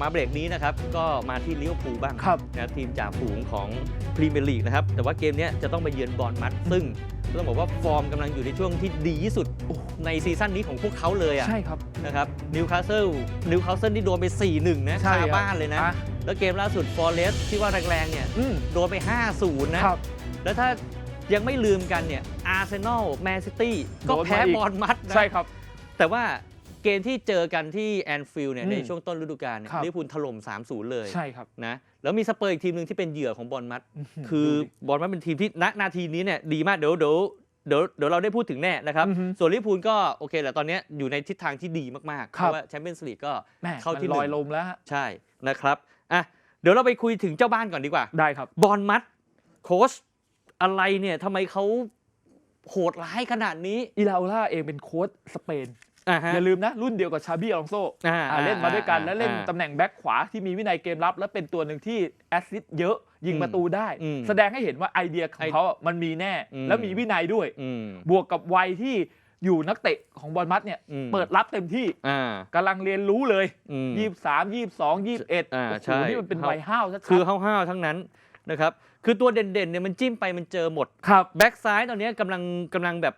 มาเบรกนี้นะครับก็มาที่ลิเวอร์พูลบ้างครับ นะทีมจ่าฝูงของพรีเมียร์ลีกนะครับ แต่ว่าเกมเนี้ยจะต้องไปเยือนบอลมัด ซึ่งต้องบอกว่าฟอร์มกำลังอยู่ในช่วงที่ดีที่สุดในซีซั่นนี้ของพวกเขาเลยอะใช่ครับ นะครับนิวคาสเซิลนิวคาสเซิลที่โดนไป 4-1 นะใช่คาครับบ้านเลยนะ อะ แล้วเกมล่าสุดฟอร์เรสที่ว่าแรงๆเนี่ยอืมโดนไป 5-0 นะ ครับ แล้วถ้ายังไม่ลืมกันเนี่ยอาร์เซนอลแมนซิตี้ก็โดนมาแพ้อีกบอลมัดนะ ใช่ครับ แต่ว่า เกมที่เจอกันที่แอนฟิลด์เนี่ยอืมในช่วงต้นฤดูกาลเนี่ยครับ ลิเวอร์พูลถล่ม 3-0 เลยใช่ครับนะแล้วมีสเปอร์อีกทีมหนึ่งที่เป็นเหยื่อของบอลมัดมคือดูดิบอลมัดเป็นทีมที่ณนาทีนี้เนี่ยดีมากเดี๋ยวเดี๋ยวเดี๋ยวเดี๋ยวเราได้พูดถึงแน่นะครับ อือฮึส่วนลิเวอร์พูลก็โอเคแหละตอนเนี้ยอยู่ในทิศทางที่ดีมากๆเพครับ ราะว่าแชมเปี้ยนส์ลีกก็แม่เข้าที่มันลอยหนึ่ง ลมแล้วฮะใช่นะครับอะเดี๋ยวเราไปคุยถึงเจ้าบ้านก่อนดีกว่า ได้ครับ บอลมัดโค้ชอะไรเนี่ยทำไมเขาโหดร้ายขนาดนี้ อิลาโอล่าเองเป็นโค้ชสเปน อ่าฮะอย่าลืมนะ รุ่นเดียวกับชาบี้อลองโซอ่าอ่าเล่นมาด้วยกันอ่าและเล่นอ่าตำแหน่งแบ็คขวาที่มีวินัยเกมรับ และเป็นตัวหนึ่งที่แอสซิสต์เยอะยิงอืมประตูได้อืมแสดงให้เห็นว่าไอเดียของไอเขาอะมันมีแน่อืมแล้วมีวินัยด้วยอืมบวกกับวัยที่อยู่นักเตะของบอลมัดเนี่ยอืมเปิดรับเต็มที่อ่ากำลังเรียนรู้เลยอืมยี่สามยี่สองยี่สิบเอ็ดอ่าโอ้ใช่โหนี่มันเป็นวัยห้าวชัดๆคือห้าวๆทั้งนั้นนะครับ คือตัวเด่นๆเนี่ยมันจิ้มไปมันเจอหมดครับแบ็กซ้ายตอนนี้กำลังกำลังแบบ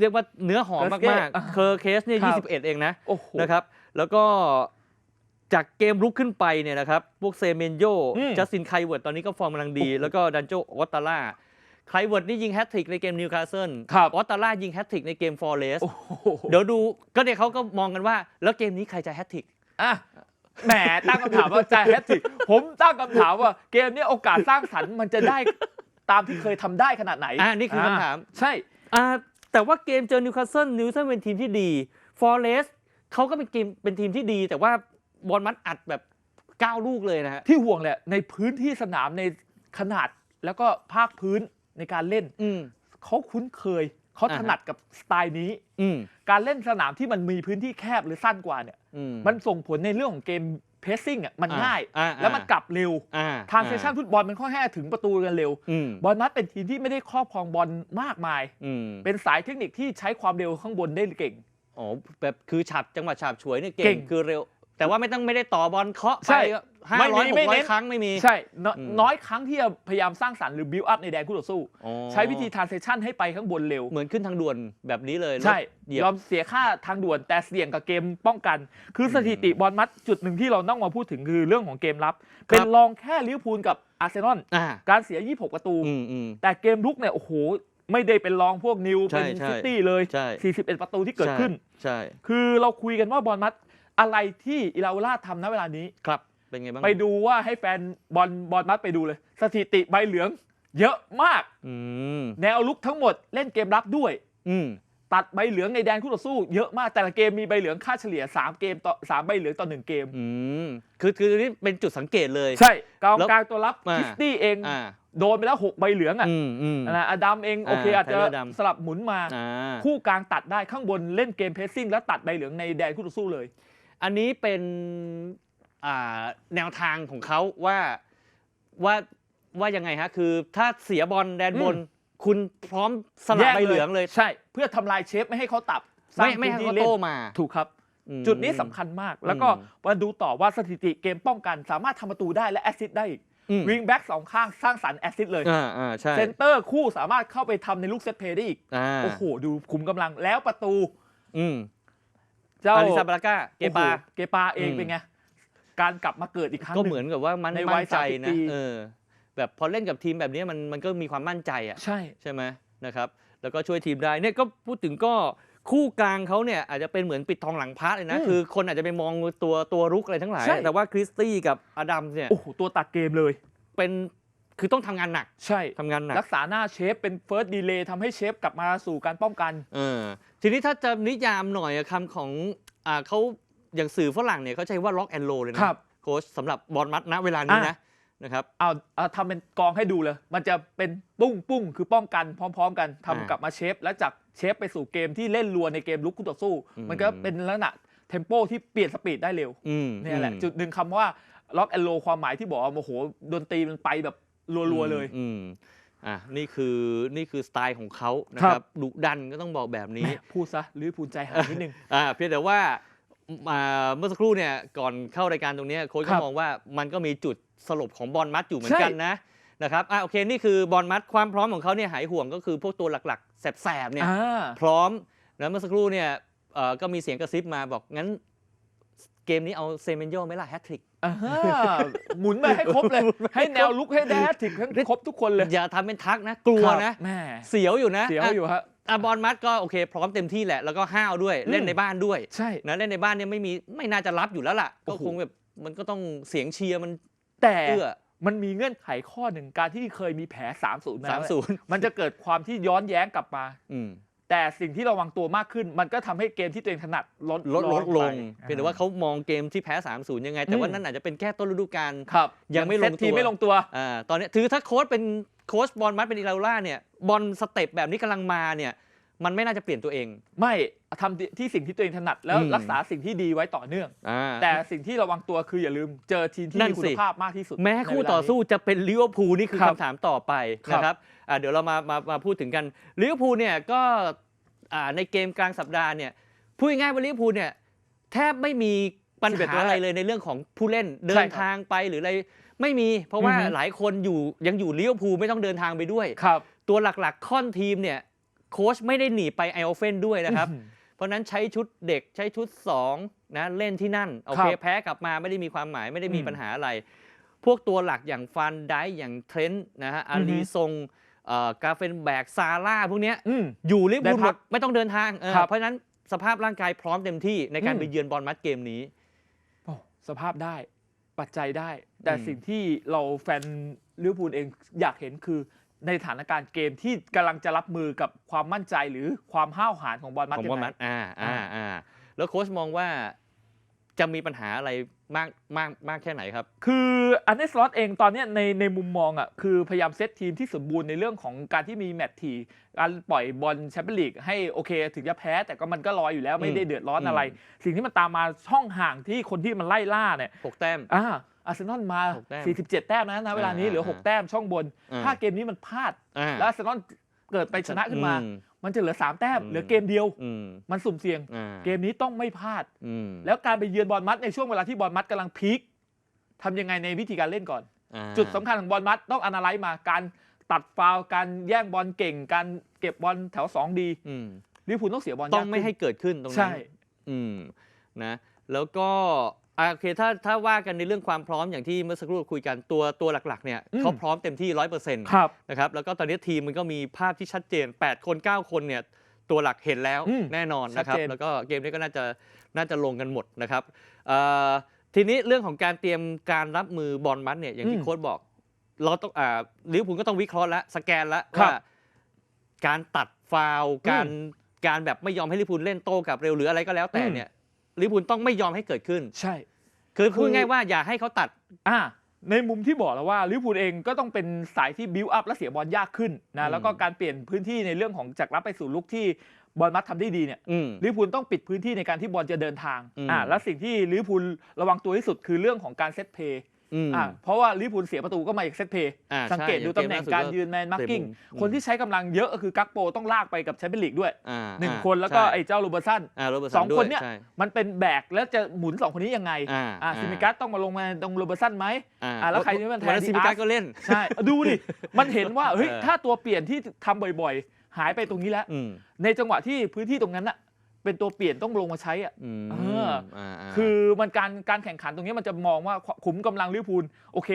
เรียกว่าเนื้อหอมเกอร์เก้มากอ่าๆเคอร์เคสเนี่ยครับ21 เองนะโอ้โหนะครับ แล้วก็จากเกมลุกขึ้นไปเนี่ยนะครับ พวกเซเมนโยอืมจัสตินไคเวิร์ดตอนนี้ก็ฟอร์มกำลังดีโอ้โหแล้วก็ดันโจวอตตาร่าไคเวิร์ดนี่ยิงแฮตทริกในเกมนิวคาสเซิลครับวอตตาร่ายิงแฮตทริกในเกมฟอร์เรสโอ้โหเดี๋ยวดูก็เนี่ยเขาก็มองกันว่า แล้วเกมนี้ใครจะแฮตทริกอะแหมตั้งคำถามว่าจะแฮตทริกผมตั้งคำถามว่าเกมนี้โอกาสสร้างสรรค์มันจะได้ตามที่เคยทำได้ขนาดไหนอ่านี่คือคำถาม ใช่อ่า แต่ว่าเกมเจอนิวคาสเซิลนิวคาสเซิลเป็นทีมที่ดีฟอร์เรสเขาก็เป็นเกมเป็นทีมที่ดี แต่ว่าบอลมัดอัดแบบ9ลูกเลยนะฮะ ที่ห่วงแหละ ในพื้นที่สนามในขนาดแล้วก็ภาคพื้นในการเล่นอืม เขาคุ้นเคย เขาอ่าฮะ ถนัดกับสไตล์นี้ อืมการเล่นสนามที่มันมีพื้นที่แคบหรือสั้นกว่าเนี่ย อืม มันส่งผลในเรื่องของเกม เพสซิ่งอะมันอ่าง่ายอ่าแล้วมันกลับเร็วอ่าทางเซชั่นฟุตบอลมันค่อนข้างถึงประตูกันเร็ว อืมบอลนัดเป็นทีมที่ไม่ได้ครอบครองบอลมากมาย อืมเป็นสายเทคนิคที่ใช้ความเร็วข้างบนได้เก่ง อ๋อแบบคือฉับจังหวะฉับฉวยเนี่ยเก่เก่งง คือเร็ว แต่ว่าไม่ต้องไม่ได้ต่อบอลเคาะใช่ไปห้าไม่ร้อยมีหไม่กร้อเน้ยน ครั้งไม่มี ใช่น้อยอืม น้อยครั้งที่จะพยายามสร้างสรรค์หรือบิวอัพในแดนคู่ต่อสู้ อ๋อใช้วิธีทรานเซชันให้ไปข้างบนเร็ว เหมือนขึ้นทางด่วนแบบนี้เลยใช่ เหยียบยอมเสียค่าทางด่วนแต่เสี่ยงกับเกมป้องกัน คือสถิติบอลมัดจุดหนึ่งที่เราต้องมาพูดถึงคือเรื่องของเกมรับ เป็นรองแค่ลิเวอร์พูลกับอาร์เซนอลอ่าการเสีย 26 ประตู อืมอืม แต่เกมลุกเนี่ย โอ้โห ไม่ได้เป็นรองพวกนิว ใช่เป็นใช่ ซิตี้เลย ใช่41 ประตูที่เกิดขึ้น ใช่ คือเราคุยกันว่าบอลมัด อะไรที่อิลาโอล่าทำณเวลานี้ ครับเป็นไงบ้างไปดูว่าให้แฟนบอลบอลมัดไปดูเลย สถิติใบเหลือง เยอะมาก อืมแนวลุกทั้งหมดเล่นเกมรับด้วย อืมตัดใบเหลืองในแดนคู่ต่อสู้เยอะมากแต่ละเกมมีใบเหลืองค่าเฉลี่ย 3 เกมต่อ3ใบเหลืองต่อ 1 เกม อืมคือคือนี่เป็นจุดสังเกตเลย ใช่กองแล้วกลางตัวรับอ่าคริสตี้เองอ่าโดนไปแล้ว 6 ใบเหลืองอะอืมอืม นะอดัมเองโอเคอ่าอาจจะไทเลอร์ดัมสลับหมุนมา อ่า คู่กลางตัดได้ข้างบนเล่นเกมเพรสซิ่งแล้วตัดใบเหลืองในแดนคู่ต่อสู้เลย อันนี้เป็นอ่าแนวทางของเขาว่าว่าว่ายังไงฮะ คือถ้าเสียบอลแดนบนอืมคุณพร้อมสลับแยกใบเหลืองเลยใช่ เพื่อทำลายเชฟไม่ให้เขาตับสร้าไม่งไม่ให้พื้นเขาที่เล่โต้นมาถูกครับอืมจุดนี้สำคัญมาก แล้วก็อืมมาดูต่อว่าสถิติเกมป้องกัน สามารถทำประตูได้และแอสซิสต์ได้อีกอืมวิงแบ็กสองข้างสร้างสรรค์แอสซิสต์เลยอ่าอ่าใช่เซนเตอร์คู่สามารถเข้าไปทำในลูกเซตเพลย์ได้อีกอ่าโอ้โห ดูคุมกำลังแล้วประตูอืม เจ้าอาริซาบาราก้าเกปาโอ้โหเกปาเองอืมเป็นไง การกลับมาเกิดอีกครั้งก็หนึ่งเหมือนกับว่ามันในวัยมั่นใจ30นะปีเออแบบพอเล่นกับทีมแบบนี้มันมันก็มีความมั่นใจอะใช่ใช่ไหมนะครับแล้วก็ช่วยทีมได้เนี่ยก็พูดถึงก็คู่กลางเขาเนี่ยอาจจะเป็นเหมือนปิดทองหลังพระเลยนะอืมคือคนอาจจะไปมองตัวตัวรุกอะไรทั้งหลายใช่แต่ว่าคริสตี้กับอดัมเนี่ยโอ้โหตัวตัดเกมเลย เป็น คือต้องทำงานหนักใช่ ทำงานหนัก รักษาหน้าเชฟเป็นเฟิร์สดีเลย์ทำให้เชฟกลับมาสู่การป้องกัน เออทีนี้ถ้าจะนิยามหน่อยอะคำของอ่าเขาอย่างสื่อฝรั่งเนี่ยเขาใช้ว่าล็อกแอนโลเลยนะครับโค้ชสำหรับบอลมัดณเวลานี้อะ นะนะครับ เอาเอาทำเป็นกองให้ดูเลย มันจะเป็นปุ้งปุ้งคือป้องกันพร้อม ๆ กันทำอ่ากลับมาเชฟ แล้วจากเชฟไปสู่เกมที่เล่นรัวในเกมลุกคู่ต่อสู้ อืม มันก็เป็นลักษณะเทมโปที่เปลี่ยนสปีดได้เร็วอืมเนี่ยแหละ อืม จุดหนึ่งคำว่าล็อกแอนโลความหมายที่บอกว่าโอ้โหดนตรีมันไปแบบ รัวๆเลย อืมอะนี่คือนี่คือสไตล์ของเขานะคครัรับ บดุดันก็ต้องบอกแบบนี้แหม่พูดซะหรือพูนใจหายนิดนึง อ่าเพียงแต่ว่ามาเมื่อสักครู่เนี่ยก่อนเข้ารายการตรงเนี้ยโค้ชครัก็บมองว่ามันก็มีจุดสลบของบอลมัดอยู่เหมือนกันใช่นะนะครับอะโอเคนี่คือบอลมัดความพร้อมของเขาเนี่ยหายห่วงก็คือพวกตัวหลักๆ แสบๆเนี่ยอ่า พร้อมนะเมื่อสักครู่เนี่ยเอ่อก็มีเสียงกระซิบมาบอกงั้น เกมนี้เอาเซเมนโยไหม่ล่ะแฮตทริก อ่าหมุนมาให้ครบเลย ให้แนวลุกให้แดดถึงทั้งครบทุกคนเลยอย่าทำเป็นทักนะ กลัวครับนะ แม่เสียวอยู่นะเสียวะอยู่ฮะ อะบอลมัดก็โอเค พร้อมเต็มที่แหละ แล้วก็ห้าวด้วยอืมเล่นในบ้านด้วยใช่ นะเล่นในบ้านเนี่ยไม่มีไม่น่าจะรับอยู่แล้วล่ะ ก็โอ้โห คงแบบมันก็ต้องเสียงเชียร์มันแต่เอื้อมันมีเงื่อนไขข้อหนึ่งการที่เคยมีแผล 3 0สามศูนย์มันจะเกิดความที่ย้อนแย้งกลับมา อืม แต่สิ่งที่ระวังตัวมากขึ้น มันก็ทำให้เกมที่ตัวเองถนัดลดลดลดลงไปเพียงแต่ว่าเขามองเกมที่แพ้ 3-0 ยังไง แต่ว่าอืมนั่นอาจจะเป็นแค่ต้นฤดูกาล ครับยังไม่ลงตัว เซตทีมไม่ลงตัว อ่าตอนเนี้ยถือถ้าโค้ชเป็นโค้ชบอลมัดเป็นอีลาล่าเนี่ยบอลสเต็ปแบบนี้กำลังมาเนี่ย มันไม่น่าจะเปลี่ยนตัวเอง ไม่ทำที่สิ่งที่ตัวเองถนัดแล้วอืม รักษาสิ่งที่ดีไว้ต่อเนื่อง อ่า แต่สิ่งที่ระวังตัวคืออย่าลืมเจอทีมที่นั่นมีคุสิ ณภาพมากที่สุดแม้คู่ต่อสู้จะเป็นลิเวอร์พูลนี่คือครับคำถามต่อไปครับนะครับอ่าเดี๋ยวเรามามามาพูดถึงกันลิเวอร์พูลเนี่ยก็อ่าในเกมกลางสัปดาห์เนี่ยพูดง่ายๆว่าลิเวอร์พูลเนี่ยแทบไม่มีปัญหาอะไรเลยในเรื่องของผู้เล่นเดิใช่นครับทางไปหรืออะไรไม่มี เพราะว่าอือฮึ หลายคนอยู่ยังอยู่ลิเวอร์พูลไม่ต้องเดินทางไปด้วย ครับ ตัวหลักๆ ค่อนทีมเนี่ย โค้ชไม่ได้หนีไปไอโอเฟนด้วยนะครับอื้อหือเพราะฉะนั้นใช้ชุดเด็กใช้ชุด2นะเล่นที่นั่น โอเคครับแพ้กลับมาไม่ได้มีความหมายไม่ได้มีอืมปัญหาอะไร พวกตัวหลักอย่างฟันได้อย่างเทรนต์นะฮะอาอือฮึลีซงเอ่อกาเฟนแบกซาร่าพวกเนี้ยอืมอยู่ลิเวอร์พูลได้หพัมกดไม่ต้องเดินทางเออครับเพราะฉะนั้นสภาพร่างกายพร้อมเต็มที่ในการอืมไปเยือนบอลมัดเกมนี้โอ้สภาพได้ปัจจัยได้ แต่อืมสิ่งที่เราแฟนลิเวอร์พูลเองอยากเห็นคือ ในสถานการณ์เกมที่กำลังจะรับมือกับความมั่นใจหรือความห้าวหาญของบอลมัดของยับอลงไงมัดอ่าอ่าอ่าอ่าแล้วโค้ชมองว่าจะมีปัญหาอะไร มากมากมากแค่ไหนครับ คืออันเนสล็อตเองตอนเนี้ยในในมุมมองอะคือพยายามเซตทีมที่สมบูรณ์ในเรื่องของการที่มีแมตช์ทีการปล่อยบอลแชมเปี้ยนลีกให้โอเค ถึงจะแพ้ แต่ก็มันก็ลอยอยู่แล้วไม่ได้เดือดร้อนอะไรอืมสิ่งที่มันตามมาช่องห่างที่คนที่มันไล่ล่าเนี่ยหกแต้มอ่าอาร์เซนอลมาหกแต้ม47 แต้มนะณเวลานี้อ่าเหลืออ่า6แต้มช่องบนอ่าถ้าเกมนี้มันพลาดอ่าแล้วอาร์เซนอล เกิดไปชนะขึ้นมาอืมันจะเหลือ3แต้มอืมเหลือเกมเดียวอืมมันสุ่มเสี่ยงอ่าเกมนี้ต้องไม่พลาดอืมแล้วการไปเยือนบอลมัดในช่วงเวลาที่บอลมัดกำลังพีคทำยังไงในวิธีการเล่นก่อนอ่าจุดสำคัญของบอลมัดต้องอนาไลซ์มาการตัดฟาวล์การแย่งบอลเก่ง การเก็บบอลแถว2ดีอืมลิเวอร์พูลต้องเสียบอลต้องไม่ยากขึ้นให้เกิดขึ้นตรงนั้นใช่อืมนะแล้วก็ อะโอเคถ้าถ้าว่ากันในเรื่องความพร้อมอย่างที่เมื่อสักครู่คุยกันตัวตัวหลักๆเนี่ยอืม เขาพร้อมเต็มที่ร้อยเปอร์เซ็นต์ครับ นะครับแล้วก็ตอนนี้ทีมมันก็มีภาพที่ชัดเจน 8 คน 9 คนเนี่ยตัวหลักเห็นแล้วอืมแน่นอนนะครับชัดเจน แล้วก็เกมนี้ก็น่าจะน่าจะลงกันหมดนะครับเอ่อทีนี้เรื่องของการเตรียมการรับมือบอลมัดเนี่ยอย่างที่อืมโค้ชบอก เราต้องอ่าลิเวอร์พูลก็ต้องวิเคราะห์แล้วสแกนแล้วครับว่าการตัดฟาวล์การการแบบไม่ยอมให้ลิเวอร์พูลเล่นโต้กลับเร็วหรืออะไรก็แล้วแต่อืมเนี่ย ลิเวอร์พูลต้องไม่ยอมให้เกิดขึ้น ใช่ คือพูดคือง่ายๆว่าอย่าให้เขาตัด อ่า ในมุมที่บอกแล้วว่าลิเวอร์พูลเองก็ต้องเป็นสายที่บิวอัพและเสียบอลยากขึ้นอืนะมแล้วก็การเปลี่ยนพื้นที่ในเรื่องของจากรับไปสู่ลุกที่บอลมัดทำได้ดีเนี่ยอืมลิเวอร์พูลต้องปิดพื้นที่ในการที่บอลจะเดินทางอืมอ่าและสิ่งที่ลิเวอร์พูลระวังตัวที่สุดคือเรื่องของการเซตเพย์ อืม อ่าเพราะว่าลิเวอร์พูลเสียประตูก็มาจากเซตเพย์อ่าสังเกตใช่ดูตำแหน่งการยืนแมนมาร์กิ้งเตะมุมคนที่ใช้กำลังเยอะก็คือกักโปต้องลากไปกับแชมเปี้ยนลีกด้วยอ่าหนึ่งอ่าคนแล้วก็ใช่ไอ้เจ้าโรเบอร์สันอ่าโรเบิร์ตสองด้วคนเนี่ยใช่มันเป็นแบกแล้วจะหมุนสองคนนี้ยังไงอ่าอ่าซิมิกัสต้องมาลงมาตรงโรเบอร์สันไหมอ่าอ่าแล้วใครที่มันแทนวัซิมิดีอาร์ก้าก็เล่น ใช่ดูดิ มันเห็นว่าเฮ้ยเออ ถ้าตัวเปลี่ยนที่ทำบ่อยๆ หายไปตรงนี้แล้ว อืม ในจังหวะที่พื้นที่ตรงนั้นน่ะ เป็นตัวเปลี่ยนต้องลงมาใช้อะอืมเอออ่าาคือมันการการแข่งขันตรงนี้มันจะมองว่าขุมกำลังลิเวอร์พูลโอเค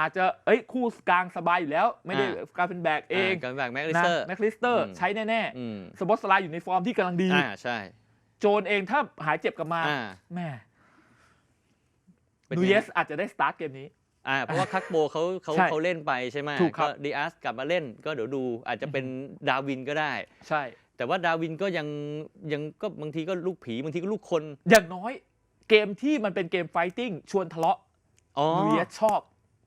อาจจะเอ้ยคู่กลางสบายอยู่แล้ว ไม่ได้การเป็นแบกเองาการแบกแม็กลินะเตอร์ แม็กลิสเตอร์อืม ใช้แน่อืมๆสปอตสไลด์อยู่ในฟอร์มที่กำลังดี อ่าใช่โจนเองถ้าหายเจ็บกลับมาอ่าแม่เป็นนูไงเยสอาจจะได้สตาร์ทเกมนี้ อ่าเพราะว่าคักโบเขาเขาใช่เขาเล่นไปใช่ไหมถูกครับ ดีอาร์สกลับมาเล่นก็เดี๋ยวดูอาจจะเป็นดาวินก็ได้ ใช่ แต่ว่าดาวินก็ยังยังก็บางทีก็ลูกผีบางทีก็ลูกคน อย่างน้อย เกมที่มันเป็นเกมไฟติ้งชวนทะเลาะอ๋อนูเยสชอบ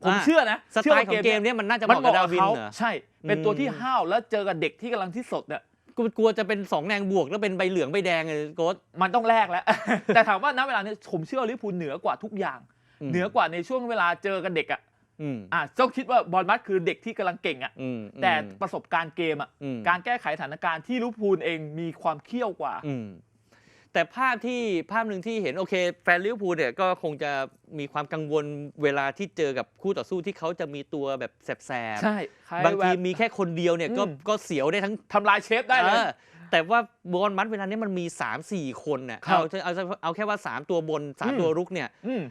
ผมอ่า เชื่อนะสเชื่ไตว่าล์ของเกมเนี้ยมันน่าจะเหมันมาะเหกับมาะดากับวินเขาเหรอ ใช่ เป็นตัวอืมที่ห้าวแล้วเจอกับเด็กที่กำลังที่สดเนี่ยกูกลัวจะเป็นสองแดงบวกแล้วเป็นใบเหลืองใบแดงเลยโค้ชมันต้องแลกแล้ว แต่ถามว่าณเวลานี้ผมเชื่อลิเวอร์พูลเหนือกว่าทุกอย่างมเหนือกว่าในช่วงเวลาเจอกันเด็กอะ อืมอะต้องคิดว่าบอลมัดคือเด็กที่กำลังเก่งอะอืมแต่ประสบการณ์เกมอะอืมการแก้ไขสถานการณ์ที่ลิเวอร์พูลเองมีความเขี้ยวกว่าอืมแต่ภาพที่ภาพหนึ่งที่เห็นโอเค แฟนลิเวอร์พูลเนี่ยก็คงจะมีความกังวลเวลาที่เจอกับคู่ต่อสู้ที่เขาจะมีตัวแบบแสบใช่ใครๆบางทีแวมีแค่คนเดียวเนี่ยก็อืมก็เสียวได้ทั้งทำลายเชฟได้เลยออแต่ว่าบอลมัดเวลานี้มันมี 3 4 คนเนี่ยครับเอาเอาเอาเอาแค่ว่า 3 ตัวบนอืม3ตัวรุกเนี่ยอืม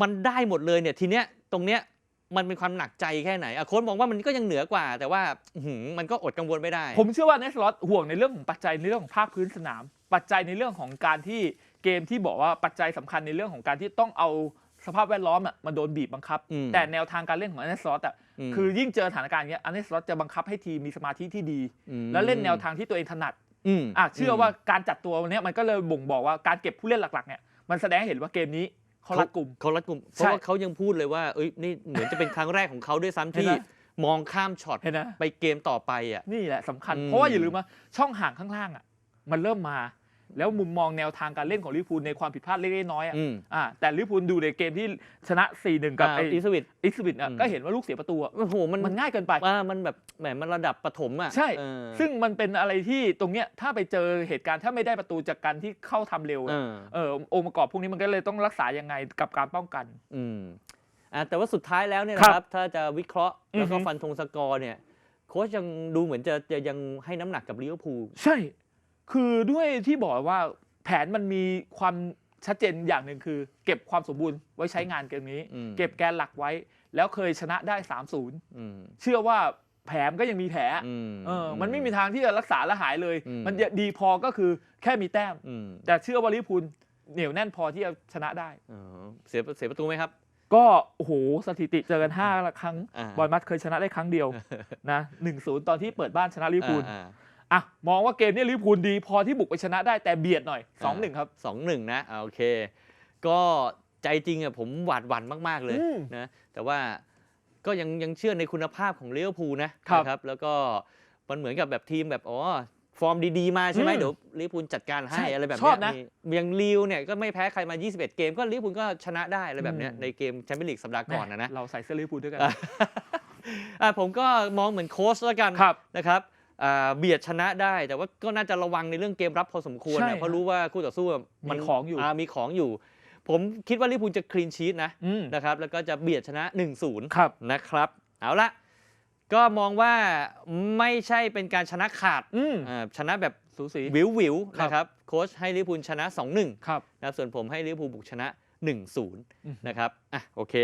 มันได้หมดเลยเนี่ยทีเนี้ยตรงเนี้ย มันเป็นความหนักใจแค่ไหนอะโค้ชมองว่ามันก็ยังเหนือกว่า แต่ว่าอื้อหือมันก็อดกังวลไม่ได้ ผมเชื่อว่าเนสล็อตห่วงในเรื่องของปัจจัยในเรื่องของภาคพื้นสนาม ปัจจัยในเรื่องของการที่เกมที่บอกว่าปัจจัยสำคัญในเรื่องของการที่ต้องเอาสภาพแวดล้อมอะมาโดนบีบบังคับ อืม แต่แนวทางการเล่นของเนสล็อตอะมคือยิ่งเจอสถานการณ์อย่างเงี้ยเนสล็อตจะบังคับให้ทีมมีสมาธิที่ดี มแล้วเล่นแนวทางที่ตัวเองถนัดอืมอะเชื่อว่าการจัดตัววันเนี้ยมันก็เลยบ่งบอกว่าการเก็บผู้เล่นหลักๆเนี่ยมันแสดงให้เห็นว่าเกมนี้ เขารัดกลุ่ม เขารัดกลุ่มเพใช่ราะว่าเขายังพูดเลยว่าเอ้ยนี่เหมือนจะเป็นครั้งแรกของเขาด้วยซ้ำที่ เห็นไหมมองข้ามช็อตเห็นนะไปเกมต่อไปอะ นี่แหละสำคัญ อืม เพราะว่าอย่าลืมว่าช่องห่างข้างล่างอะ มันเริ่มมา แล้วมุมมองแนวทางการเล่นของลิเวอร์พูลในความผิดพลาดเล็กๆน้อยๆอะอืม อ่าแต่ลิเวอร์พูลดูในเกมที่ชนะ 4-1 กับอ่าไอ้อีสวิตอิสบิทอะอืม ก็เห็นว่าลูกเสียประตูอะโอ้โหมันมันง่ายเกินไป ว่ามันแบบแหมมันระดับปฐมอะใช่ เออซึ่งมันเป็นอะไรที่ตรงเนี้ยถ้าไปเจอเหตุการณ์ถ้าไม่ได้ประตูจากการที่เข้าทำเร็วเออะอเออองค์ประกอบพวกนี้มันก็เลยต้องรักษายังไงกับการป้องกัน อืมอะแต่ว่าสุดท้ายแล้วเนี่ยครับนะครับ ถ้าจะวิเคราะห์แล้วก็อือฮึ ฟันธงสกอร์เนี่ย โค้ชยังดูเหมือนจะจะยังให้น้ำหนักกับลิเวอร์พูลใช่ คือด้วยที่บอกว่าแผนมันมีความชัดเจนอย่างหนึ่งคือ เก็บความสมบูรณ์ไว้ใช้งานเกมนี้ อืม เก็บแกนหลักไว้ แล้วเคยชนะได้ 3-0 อืมเชื่อว่าแผลมนก็ยังมีแผลอืม เออมันไม่มีทางที่จะรักษาและหายเลย อืม มันจะดีพอก็คือแค่มีแต้ม อืมแต่เชื่อว่าลิเวอร์พูลเหนียวแน่นพอที่จะชนะได้อ๋อเสียเสียประตูไหมครับ ก็โอ้โหสถิติเจอกัน5ละครั้งอ่า บอลมัดเคยชนะได้ครั้งเดียวนะหนึ่งศูนย์ตอนที่เปิดบ้านชนะลิเวอร์พูล อ่าอ่ะมองว่าเกมนี้ลิเวอร์พูลดี พอที่บุกไปชนะได้แต่เบียดหน่อยสองหนึ่งครับ สองหนึ่งนะอ่าโอเค ก็ใจจริงอะผมหวาดหวั่นมาก ๆ เลยอืมนะแต่ว่าก็ยังยังเชื่อในคุณภาพของลิเวอร์พูลนะครับ นะครับ แล้วก็มันเหมือนกับแบบทีมแบบอ๋อฟอร์มดี ๆ มาใช่ไหมอืมเดี๋ยวลิเวอร์พูลจัดการให้ใช่อะไรแบบชอบเนี้ยนะมีอย่างลิวเนี่ยก็ไม่แพ้ใครมา 21 เกม ก็ลิเวอร์พูลก็ชนะได้อะไรแบบเนี้ยอืม ในเกมแชมเปี้ยนลีกสัปดาห์ก่อนนะนะ เราใส่เสื้อลิเวอร์พูลด้วยกัน อะอะผมก็มองเหมือนโค้ชแล้วกันครับ นะครับอ่า เบียดชนะได้แต่ว่าก็น่าจะระวังในเรื่องเกมรับพอสมควรใช่นะเพราะรู้ว่าคู่ต่อสู้อะมีของอยู่มีของอยู่ ผมคิดว่าลิเวอร์พูลจะคลีนชีตนะอืมนะครับแล้วก็จะเบียดชนะ 1-0ครับนะครับ เอาละก็มองว่าไม่ใช่เป็นการชนะขาดอืมอ่าชนะแบบสูสีวิววิวๆครับนะครับโค้ชให้ลิเวอร์พูลชนะ 2-1 ครับนะครับส่วนผมให้ลิเวอร์พูลบุกชนะ 1-0อืมนะครับอะโอเค